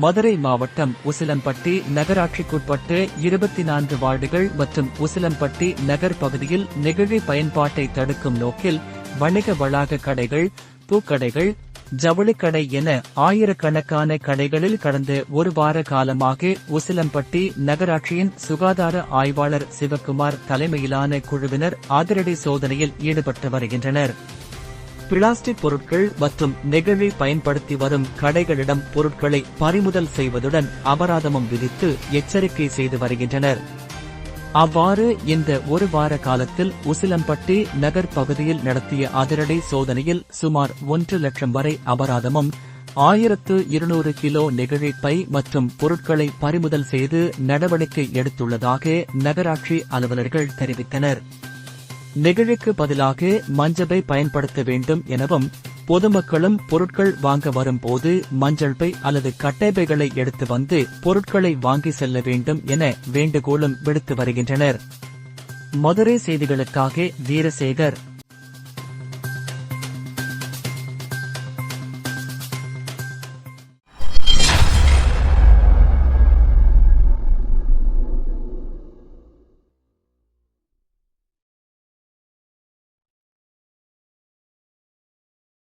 மதுரை மாவட்டம் உசிலம்பட்டி நகராட்சிக்குட்பட்டு இருபத்தி நான்கு வார்டுகள் மற்றும் உசிலம்பட்டி நகர் பகுதியில் நெகிழி பயன்பாட்டை தடுக்கும் நோக்கில் வணிக வளாக கடைகள் பூக்கடைகள் ஜவுளிக்கடை என ஆயிரக்கணக்கான கடைகளில் கடந்த ஒரு வார காலமாக உசிலம்பட்டி நகராட்சியின் சுகாதார ஆய்வாளர் சிவக்குமார் தலைமையிலான குழுவினர் அதிரடி சோதனையில் ஈடுபட்டு வருகின்றனர். பிளாஸ்டிக் பொருட்கள் மற்றும் நெகிழி பயன்படுத்தி வரும் கடைகளிடம் பொருட்களை பறிமுதல் செய்வதுடன் அபராதமும் விதித்து எச்சரிக்கை செய்து வருகின்றனர். அவ்வாறு இந்த ஒரு வார காலத்தில் உசிலம்பட்டி நகர் பகுதியில் நடத்திய அதிரடி சோதனையில் சுமார் ஒன்று லட்சம் வரை அபராதமும் ஆயிரத்து இருநூறு கிலோ நெகிழிப்பை மற்றும் பொருட்களை பறிமுதல் செய்து நடவடிக்கை எடுத்துள்ளதாக நகராட்சி அலுவலர்கள் தெரிவித்தனர். நெகிழிக்கு பதிலாக மஞ்சளை பயன்படுத்த வேண்டும் எனவும் பொதுமக்களும் பொருட்கள் வாங்க வரும்போது மஞ்சள் பை அல்லது கட்டைபைகளை எடுத்து வந்து பொருட்களை வாங்கி செல்ல வேண்டும் என வேண்டுகோளும் விடுத்து வருகின்றனர். மதுரை செய்திகளுக்காக வீரசேகர்.